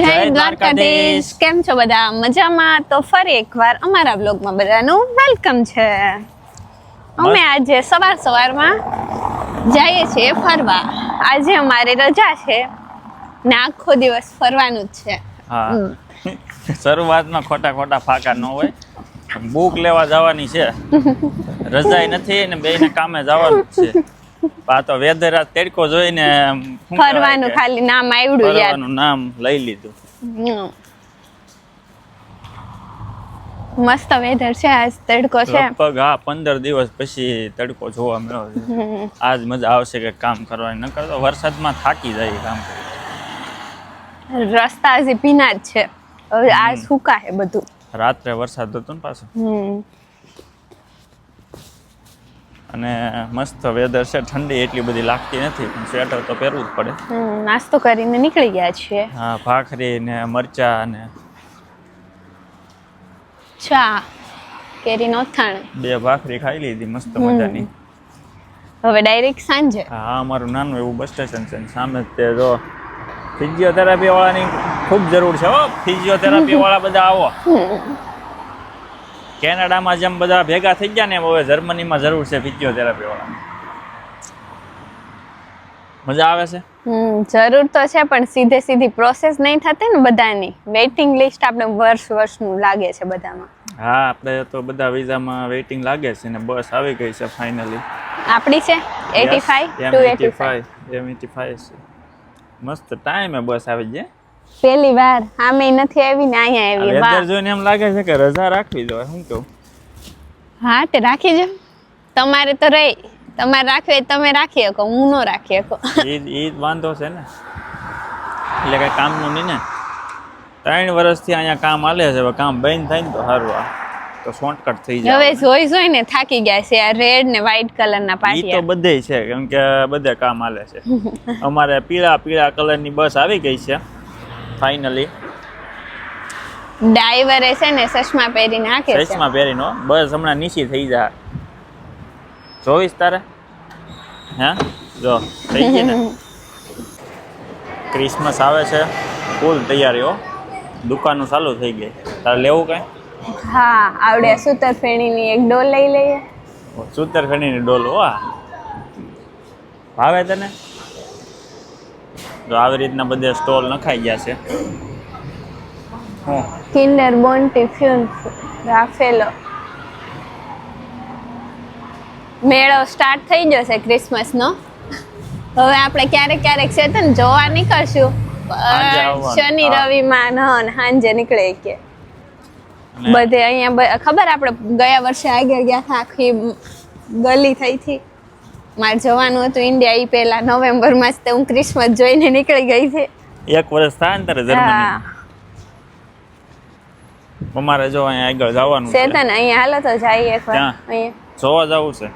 જય દ્વારકાધીશ. કેમ છો બધા? મજામાં? તો ફરી એકવાર અમારા બ્લોગમાં બધાનું વેલકમ છે. અમે આજે સવાર સવારમાં જઈએ છીએ ફરવા. આજે અમારે રજા છે ને આખો દિવસ ફરવાનું જ છે. શરૂઆતમાં ખોટા ખોટા ફાકા ન હોય. બુક લેવા જવાની છે. રજાઈ નથી ને બેયને કામે જવાનું છે. આ તો વેધર આ તડકો જોઈને ફરવાનું ખાલી નામ આવડ્યું યાર. ફરવાનું નામ લઈ લીધું. મસ્ત વેધર છે આજ તડકો છે. લગભગ હા પંદર દિવસ પછી તડકો જોવા મળ્યો છે. આજ મજા આવશે કે કામ કરવાની નકર તો વરસાદમાં થાકી જાય કામ. રસ્તા હજી ભીના જ છે. હવે આ સુકા છે બધું. રાત્રે વરસાદ હતો ને પાછો? હમ. અને મસ્ત વેધર છે ઠંડી એટલી બધી લાગતી નથી પણ સ્વેટર તો પહેરવું જ પડે. નાસ્તો કરીને નીકળી ગયા છીએ. હા ભાખરી ને મરચા ને ચા કેરીનો અથાણ બે ભાખરી ખાઈ લીધી મસ્ત મજાની. હવે ડાયરેક્ટ સાંજે. હા અમારું નાનું એવું બસ સ્ટેશન છે સામે તે જો ફિઝિયોથેરાપી વાળાની ખૂબ જરૂર છે હો ફિઝિયોથેરાપી વાળા બધા આવો. કેનેડામાં જેમ બધા ભેગા થઈ ગયા ને એમ હવે જર્મનીમાં જરૂર છે ફિઝિયોથેરાપી મજા આવે છે? હમ જરૂર તો છે પણ સીધે સીધી પ્રોસેસ નહીં થતી ને બધાની. વેઇટિંગ લિસ્ટ આપણે વર્ષ વર્ષનું લાગે છે બધામાં. હા આપણે તો બધા વિઝામાં વેઇટિંગ લાગે છે ને બસ આવી ગઈ છે ફાઇનલી આપણી છે? Eighty five two eighty five એમ એટી ફાઈવ છે. મસ્ત ટાઈમે બસ આવી જાય પહેલી વાર. આમે નથી આવી ને અહીંયા આવી. વેધર જોઈને એમ લાગે છે કે રજા રાખવી જોઈએ શું કહું. હા તે રાખી જો. તમારે તો રહી. તમારે રાખવી તમે રાખી શકો હું ન રાખી શકો. એ એ વાંધો છે ને. એટલે કાંઈ કામનું નહીં ને. ત્રણ વર્ષથી અહીંયા કામ હાલે છે હવે કામ બંધ થાય ને તો સારું આ. તો શોર્ટકટ થઈ હવે જોઈ જોઈ જોઈને થાકી ગયા છે આ રેડ ને વ્હાઈટ કલરના ઈ તો પાટિયા. બધે છે કેમ કે બધે કામ હાલે છે. અમારે પીળા પીળા કલરની બસ આવી ગઈ છે. ફાઇનલી ડ્રાઈવરે છે ને ચશ્મા પહેરીને હાકે છે. ચશ્મા પહેરીનો બસ હમણાં નીચી થઈ જા. ચોવીસ તારે? હા? જો થઈ ગઈ ને. ક્રિસમસ આવે છે. ફૂલ તૈયારીઓ દુકાનો ચાલુ થઈ ગઈ. તારે લેવું કઈ? હા આવડે સૂતર ફેણીની એક ડોલ લઈ લઈએ. સૂતર ફેણીની ડોલ વાહ ભાવે તને? તો આવી રીતના બધે સ્ટોલ નખાઈ ગયા છે. કિન્ડર બોન ફ્યુન્સ રાફેલો. મેળો સ્ટાર્ટ થઈ છે ક્રિસમસનો હવે આપણે ક્યારેક ક્યારેક છે તો જોવા નીકળશું. શનિ રવિ રવિમાં ન ને સાંજે નીકળે કે. બધે અહીંયા ખબર આપણે ગયા વર્ષે આગળ ગયા હતા આખી ગલી થઈ હતી. મારે જવાનું હતું ઇન્ડિયા એ પહેલા નવેમ્બરમાં જ તે હું ક્રિસમસ જોઈને નીકળી ગઈ છે. એક વર્ષ થાય ને તારે જર્મની. અમારે જો અહીંયા આગળ જવાનું છે તને અહીંયા હાલો તો જઈએ એકવાર? અહીંયા. જોવા જવું છે.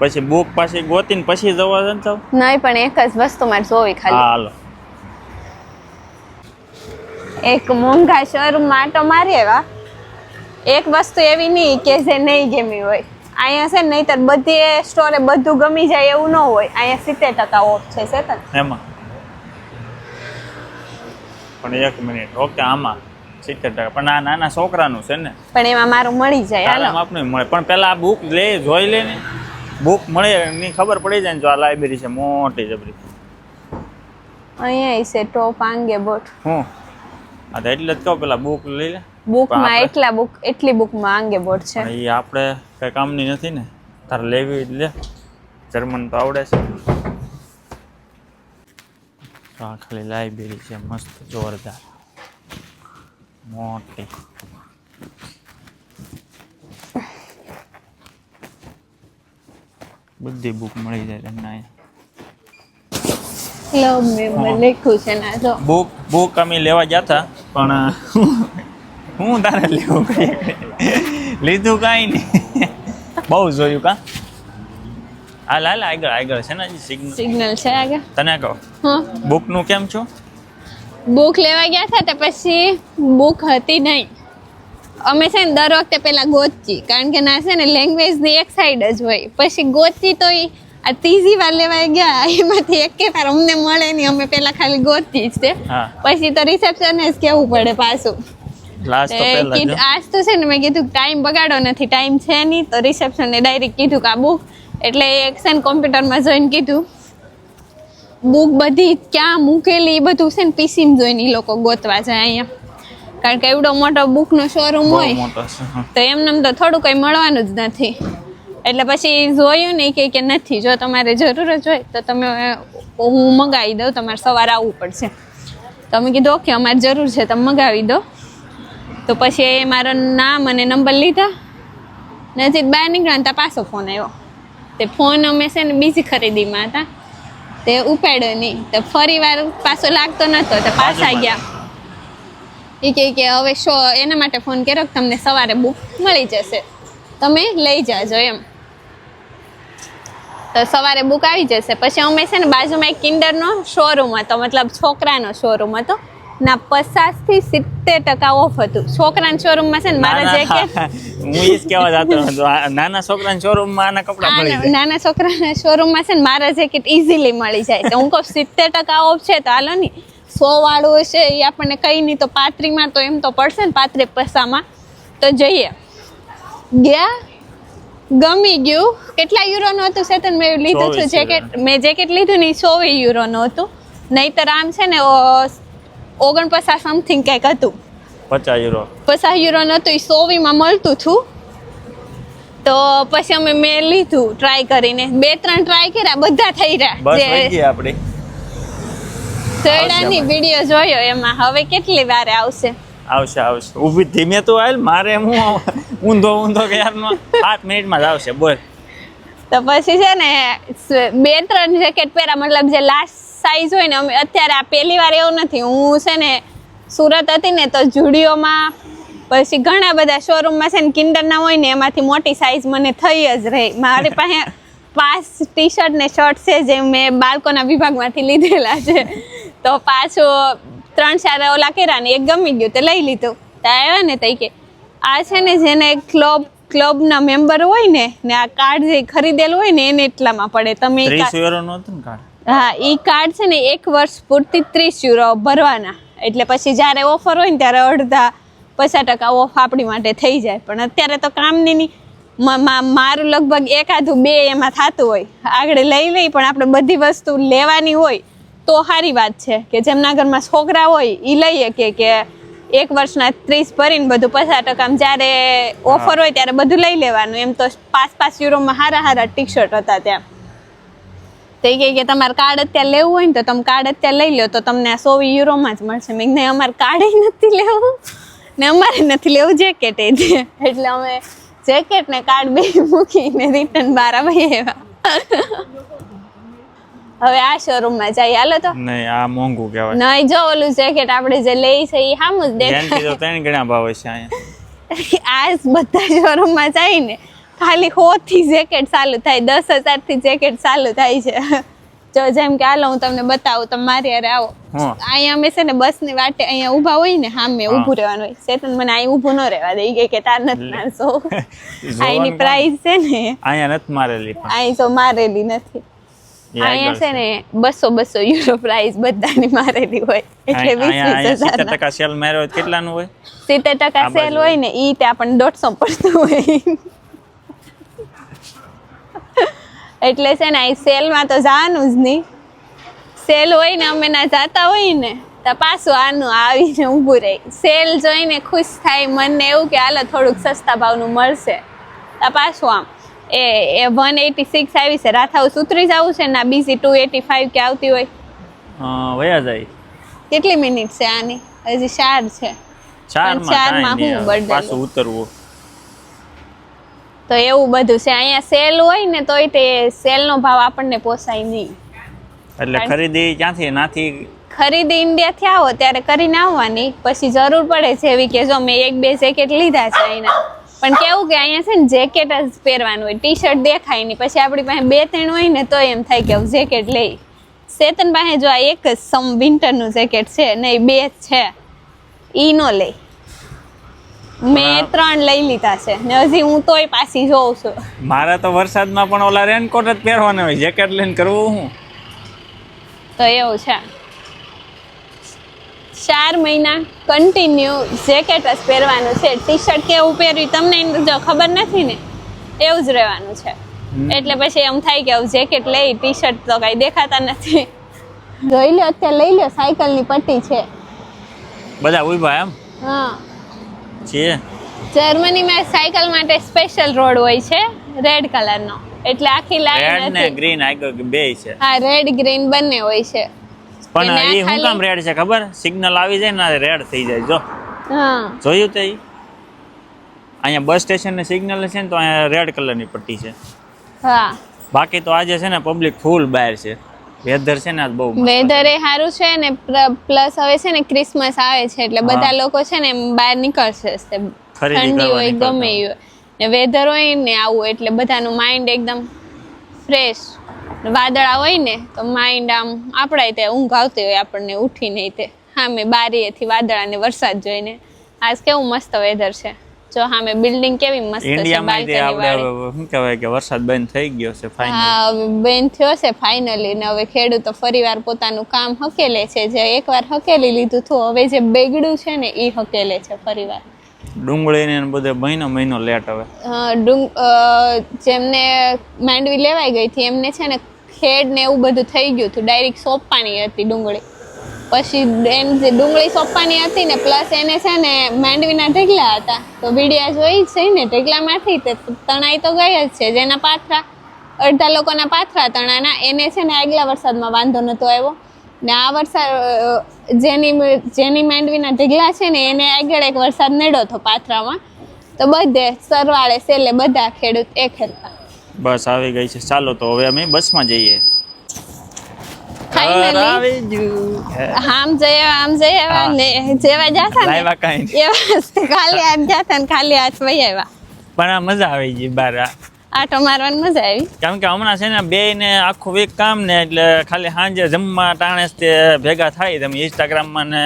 પછી બુક પાછી ગોતીને પછી જવા છે તો? નહીં પણ એક જ વસ્તુ મારે જોવી ખાલી. હાલો. એક મોંઘા શોરૂમમાં આટો મારી એવા એક વસ્તુ એવી નહીં કે જે નહીં ગમી હોય. અહીંયા છે ને નહીંતર બધી સ્ટોરે બધું ગમી જાય એવું ન હોય. અહીંયા સિત્તેર ટકા ઓફ છે ચેતન એમાં. પણ એક મિનિટ ઓકે આમાં સિત્તેર ટકા. પણ આ નાના છોકરાનું છે ને. પણ એમાં મારું મળી જાય તારા આપણું મળે. પણ પેલા આ બુક લે જોઈ લે ને. બુક મળે એની ખબર પડી જાય ને જો આ લાઇબ્રેરી છે મોટી જબરી. અહીંયા છે ટોપ આંગે બોટ. હું? આ એટલે જ કહું પેલા બુક લઈ લે. બુકમાં આપણે- એટલા બુક એટલી બુકમાં આંગે બોટ છે. એ આપણે કઈ કામની નથી ને? તારે લેવી જ લે. જર્મન તો આવડે છે. આ ખાલી લાઇબ્રેરી છે મસ્ત જોરદાર. મોટી. બધી બુક મળી જાય તમને અહીંયા. ક્લબ મેમ્બર લખ્યું છે ના જો. બુક બુક અમે લેવા ગયા હતા પણ હું તારે લેવું કઈ? લીધું કાંઈ નહીં. બહુ જોયું કા? હાલ હાલ આગળ આગળ છે ને સિગ્નલ સિગ્નલ છે આગળ? તને કહો. બુકનું કેમ છો? બુક લેવા ગયા હતા તો પછી બુક હતી નહીં. અમે છે ને દર વખતે પેલા ગોતજી કારણ કે ના છે ને લેંગ્વેજની એક સાઈડ જ હોય. પછી ગોતજી તો એ આ ત્રીજી વાર લેવા ગયા એમાંથી એક વાર અમને મળે નહીં અમે પેલા ખાલી ગોતી જ છે. પછી તો રિસેપ્શન જ કેવું પડે પાછું? લાસ્ટ તો પહેલા કીધું આજ તો છે ને મેં કીધું ટાઈમ બગાડો નથી ટાઈમ છે નહીં. તો રિસેપ્શને ડાયરેક્ટ કીધું કે આ બુક એટલે એક છે ને કોમ્પ્યુટરમાં જોઈને કીધું. બુક બધી ક્યાં મૂકેલી એ બધું છે ને પીસીમાં જોઈને એ લોકો ગોતવા જાય અહીંયા. કારણ કે એવડો મોટો બુકનો શોરૂમ હોય. તો એમને તો થોડું કંઈ મળવાનું જ નથી. એટલે પછી જોયું નહીં કે કે નથી જો તમારે જરૂર જ હોય તો તમે હું મંગાવી દઉં તમારે સવારે આવવું પડશે. તો અમે કીધું ઓકે અમારે જરૂર છે તમે મંગાવી દો. તો પછી એ મારો નામ અને નંબર લીધા. નજીક બહાર નીકળ્યા ત્યાં પાછો ફોન આવ્યો. તે ફોન અમે છે ને બીજી ખરીદીમાં હતા. તે ઉપાડ્યો નહીં. તો ફરી વાર પાછો લાગતો નહોતો. તો પાછા. ગયા. એ કહે કે હવે શો એના માટે ફોન કર્યો કે તમને સવારે બુક મળી જશે. તમે લઈ જાજો એમ. તો સવારે બુક આવી જશે. પછી અમે છે ને બાજુમાં એક કિન્ડરનો શોરૂમ હતો. મતલબ છોકરાનો શોરૂમ હતો. ના પચાસથી સિત્તેર ટકા ઓફ હતું. છોકરાના શોરૂમમાં છે ને મારા જેકેટ હું એ જ કહેવા જતો હતો. નાના છોકરાના શોરૂમમાં આના કપડાં મળી જાય. નાના છોકરાના શોરૂમમાં છે ને મારા જેકેટ ઇઝીલી મળી જાય. તો હું કહું સિત્તેર ટકા ઓફ છે તો હાલો ને સો વાળું હશે એ આપણને કઈ નહીં તો પાત્રીમાં તો એમ તો પડશે ને પાત્રી પૈસામાં. તો જઈએ. ગયા ગમી ગયું. કેટલા યુરોનું હતું સેતન મેં લીધું છું જેકેટ મેં જેકેટ લીધું ને સો યુરોનું હતું. નહીતર આમ છે ને ઓગણપચાસ સમથિંગ કંઈક હતું. પચાસ યુરો પચાસ યુરો નહોતું એ સોવીમાં મળતું હતું. તો પછી અમે મેં લીધું ટ્રાય કરીને. બે ત્રણ ટ્રાય કર્યા બધા થઈ રહ્યા. આપણે. સોયડાની વીડિયો જોયો એમાં. હવે કેટલી વારે આવશે? આવશે આવશે. ઊભી ધીમે તો આવેલ મારે હું ઊંધો ઊંધો કે યારનો પાંચ મિનિટમાં જ આવશે બોલ. તો પછી છે ને બે ત્રણ જેકેટ પહેરા મતલબ જે લાસ્ટ સાઈઝ હોય ને અમે અત્યારે આ પહેલી વાર એવું નથી. હું છે ને સુરત હતી ને તો જુડીઓમાં પછી ઘણા બધા શોરૂમમાં છે ને કિન્ડરના હોય ને એમાંથી મોટી સાઈઝ મને થઈ જ રહી. મારી પાસે પાંચ ટી શર્ટ ને શર્ટ છે જે મેં બાળકોના વિભાગમાંથી લીધેલા છે. તો પાછું ત્રણ ચાર ઓલા કર્યા ને એક ગમી ગયું તો લઈ લીધું. તો આવ્યા ને તઈ કે આ છે ને જેને ક્લબ ક્લબના મેમ્બર હોય ને ને આ કાર્ડ જે ખરીદેલું હોય ને એને એટલામાં પડે. તમે ત્રીસ યુરોનું હતું ને કાર્ડ હા એ કાર્ડ છે ને એક વર્ષ પૂરતી ત્રીસ યુરો ભરવાના. એટલે પછી જ્યારે ઓફર હોય ને ત્યારે અડધા પચાસ ટકા ઓફ આપણી માટે થઈ જાય. પણ અત્યારે તો કામની નહીં મારું લગભગ એકાદું બે એમાં થતું હોય. આગળ લઈ લઈ પણ આપણે બધી વસ્તુ લેવાની હોય તો સારી વાત છે. કે જેમના ઘરમાં છોકરા હોય એ લઈએ કે કે એક વર્ષના ત્રીસ ભરીને બધું પચાસ ટકા જ્યારે ઓફર હોય ત્યારે બધું લઈ લેવાનું. એમ તો પાંચ પાંચ યુરોમાં સારા સારા ટી શર્ટ હતા ત્યાં. તો એ કે તમારે કાર્ડ અત્યારે લેવું હોય ને તો તમે કાર્ડ અત્યારે લઈ લો તો તમને આ યુરોમાં જ મળશે. મેં નહીં અમારે કાર્ડ નથી લેવું. ને અમારે નથી લેવું જેકેટ એ એટલે અમે જેકેટ ને કાર્ડ બે મૂકીને રિટર્ન બાર આવી એવા હવે આ શોરૂમમાં જઈએ. હાલો તો. નહીં આ મોંઘું કહેવાય. નહીં જો ઓલું જેકેટ આપણે જે લઈ છે એ સામું જ દેખાય તો ત્રણ ગણા ભાવ છે અહીંયા. આ બધા શોરૂમમાં જઈને ખાલી હોથી જેકેટ ચાલુ થાય દસ હજારથી જેકેટ ચાલુ થાય છે. જો જેમ કે હાલો હું તમને બતાવું તમે મારી હારે આવો. અહીંયા અમે છે ને બસની વાટે અહીંયા ઊભા હોય ને સામે. ઊભું રહેવાનું હોય. ચેતન મને અહીં ઊભું ન રહેવા દે કે તાર નથી મારશો અહીંની. પ્રાઇસ છે ને. અહીંયા નથી મારેલી અહીં તો મારેલી નથી. એ અહીંયા છે ને બસો બસો યુરો પ્રાઇસ બધાની મારેલી હોય. એટલે વીસ વીસ સિત્તેર હજાર ટકા સેલ માર્યો હોય કેટલાનું હોય? સિત્તેર ટકા સેલ હોય ને ઈ તે આપણને દોઢસો પડતું હોય. એટલે છે ને અહીં સેલમાં તો જવાનું જ નહીં. સેલ હોય ને અમે ના જતા હોય ને તો પાછું આનું આવીને ઊભું રહી. સેલ જોઈને ખુશ થાય મનને એવું કે હાલો થોડુંક સસ્તા ભાવનું મળશે. તો પાછું આમ એ એ વન એટી સિક્સ આવી છે. રાત હાઉસ ઉતરી જવું છે ના બીજી ટુ એટી ફાઈવ કે આવતી હોય? વયા જાય. કેટલી મિનિટ છે આની? હજી ચાર છે. ચારમાં કાંઈ હું બર્થડે પાછું ઉતરવું. તો એવું બધું છે. અહીંયા સેલ હોય ને તોય તે સેલનો ભાવ આપણને પોસાય નહીં. એટલે ખરીદી ક્યાંથી? નાથી? ખરીદી ઇન્ડિયાથી આવો ત્યારે કરીને આવવાની. પછી જરૂર પડે છે એવી કે જો મેં એક બે જેકેટ લીધા છે અહીંના પણ કેવું કે અહીંયા છે ને જેકેટ જ પહેરવાનું હોય. ટી શર્ટ દેખાય નહીં. પછી આપણી પાસે બે ત્રણ હોય ને તો એમ થાય કે જેકેટ લઈ. સેતન પાસે જો આ એક જ સમ વિન્ટરનું જેકેટ છે નહીં બે છે. ઈ નો લે. મેં ત્રણ લઈ લીધા છે. ને હજી હું તોય પાછી જોઉં છું. મારે તો વરસાદમાં પણ ઓલા રેનકોટ જ પહેરવાના હોય જેકેટ લઈને કરવું હું? તો એવું છે. ચાર મહિના કન્ટિન્યુ જેકેટ જ પહેરવાનું છે. ટી શર્ટ કેવું પહેર્યું તમને જો ખબર નથી ને? એવું જ રહેવાનું છે. એટલે પછી એમ થાય કે જેકેટ લઈ ટી શર્ટ તો કાંઈ દેખાતા નથી. જોઈ લો અત્યારે લઈ લો સાયકલની પટ્ટી છે. બધા ઊભા એમ? હા. છીએ જર્મનીમાં સાયકલ માટે સ્પેશિયલ રોડ હોય છે રેડ કલરનો એટલે આખી રેડ ને ગ્રીન આગળ બે છે. હા રેડ ગ્રીન બંને હોય છે. પણ એ શું કામ રેડ છે ખબર? સિગ્નલ આવી જાય ને રેડ થઈ જાય. જો. હા. જોયું તે? અહીંયા બસ સ્ટેશન ને સિગ્નલ છે ને તો અહીંયા રેડ કલરની પટ્ટી છે. હા. બાકી તો આજે છે ને પબ્લિક ફૂલ બહાર છે. વેધર છે ને આજ બહુ વેધર એ સારું છે ને પ્લસ હવે છે ને ક્રિસમસ આવે છે એટલે બધા લોકો છે ને બહાર નીકળશે ઠંડી હોય ગમે એ ને વેધર હોય ને આવું એટલે બધાનું માઇન્ડ એકદમ ફ્રેશ વાદળા હોય ને તો માઇન્ડ આમ આપણા તે ઊંઘ આવતી હોય આપણને ઉઠીને તે. સામે બારીએથી વાદળા ને વરસાદ જોઈને. આજ કેવું મસ્ત વેધર છે. જો હામે બિલ્ડિંગ કેવી મસ્ત છે ઇન્ડિયામાં આપણે શું કહેવાય કે વરસાદ બંધ થઈ ગયો છે ફાઇનલી હા બેન થયો છે ફાઇનલી ને હવે ખેડૂતો ફરીવાર પોતાનું કામ હકેલે છે જે એકવાર હકેલી લીધું હતું હવે જે બેગડું છે ને એ હકેલે છે ફરીવાર. ડુંગળીને બધે મહિનો મહિનો લેટ હવે. અ, ડુંગ જેમને માંડવી લેવાઈ ગઈ હતી એમને છે ને ખેડ ને એવું બધું થઈ ગયું હતું ડાયરેક્ટ સોંપવાની હતી ડુંગળી. પછી એમ જે ડુંગળી સોંપવાની હતી ને પ્લસ એને છે ને માંડવીના ઢગલા હતા. તો વીડિયા જોઈ છે ને, ઢગલામાંથી તે તણાઈ તો ગઈ જ છે. જેના પાથરા, અડધા લોકોના પાથરા તણાના, એને છે ને આગલા વરસાદમાં વાંધો નહોતો આવ્યો. ને આ વરસાદ જેની જેની માંડવીના ઢગલા છે ને, એને આગળ એક વરસાદ નડ્યો હતો પાથરામાં. તો બધે સરવાળે સેલે બધા ખેડૂત એ ખેડતા બસ આવી ગઈ છે. ચાલો તો હવે અમે બસમાં જઈએ. ફાઇનલી આમ જઈએ આમ જઈએ ને જેવા જાતા ને લાવ્યા કાઈ. એવા ખાલી હાથ જાતા ને ખાલી હાથ વહી આવ્યા. પણ આ મજા આવી ગઈ બાર આ. આટો મારવાની મજા આવી. કેમ કે હમણાં છે ને બે ને આખું વીક કામ ને એટલે ખાલી સાંજે જમવા ટાણે તે ભેગા થાય તમે ઇન્સ્ટાગ્રામમાં ને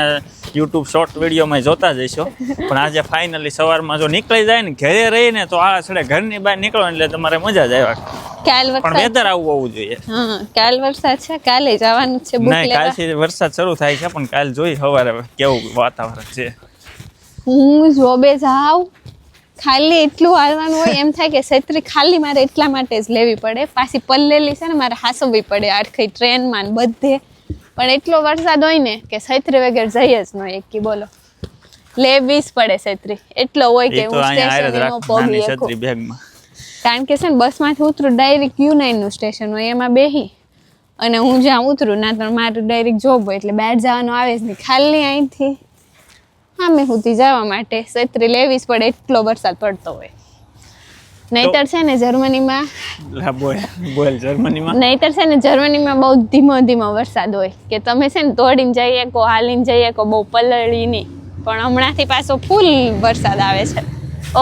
યુટ્યુબ શોર્ટ વિડીયોમાં જોતા જઈશો. પણ આજે ફાઇનલી સવારમાં જો નીકળી જાય ને ઘરે રહીને તો આ છેડે ઘરની બહાર નીકળો એટલે તમારે મજા જ આવ્યા કાલ પણ વરસાદ વેધર આવું હોવું જોઈએ. હા કાલ વરસાદ છે કાલે જવાનું છે બુક લેવા. કાલથી વરસાદ શરૂ થાય છે પણ કાલ જોઈ સવારે કેવું વાતાવરણ છે. હું જોબે જાઉં. ખાલી એટલું હાલવાનું હોય એમ થાય કે છત્રી ખાલી મારે એટલા માટે જ લેવી પડે. પાછી પલ્લેલી છે ને મારે હાસવવી પડે આખી ટ્રેનમાં માં બધે. પણ એટલો વરસાદ હોય ને કે છત્રી વગર જઈએ જ ન એકી બોલો. લેવીસ પડે છત્રી. એટલો હોય કે હું સ્ટેશને છત્રી બેગમાં. કારણ કે છે ને બસમાંથી ઉતરું ડાયરેક્ટ યુ નું સ્ટેશન હોય એમાં બેહી. અને હું જ્યાં ઉતરું ના તો મારું ડાયરેક્ટ જોબ હોય એટલે બહાર જવાનું આવે જ નહીં. ખાલી અહીંથી. સામે સુધી જવા માટે છત્રી લેવી જ પડે એટલો વરસાદ પડતો હોય. નહીતર છે ને જર્મનીમાં બોલ બોલ જર્મનીમાં? નહીતર છે ને જર્મનીમાં બહુ ધીમો ધીમો વરસાદ હોય. કે તમે છે ને દોડીને જઈએ કો હાલીને જઈએ કો બહુ પલળી નહીં. પણ હમણાંથી પાછો ફૂલ વરસાદ આવે છે.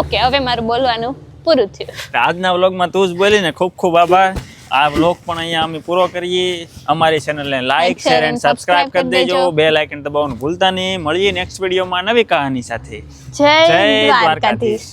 ઓકે હવે મારું બોલવાનું પૂરું થયું. આજના વ્લોગમાં તું જ બોલી ને ખૂબ ખૂબ આભાર. આ વ્લોગ પણ અહીંયા અમે પૂરો કરીએ. અમારી ચેનલને લાઈક શેર એન્ડ સબસ્ક્રાઇબ કરી દેજો. બે લાઇકન દબાવવાનું ભૂલતા નહીં. મળીએ નેક્સ્ટ વિડીયોમાં નવી કહાની સાથે. જય દ્વારકાધીશ.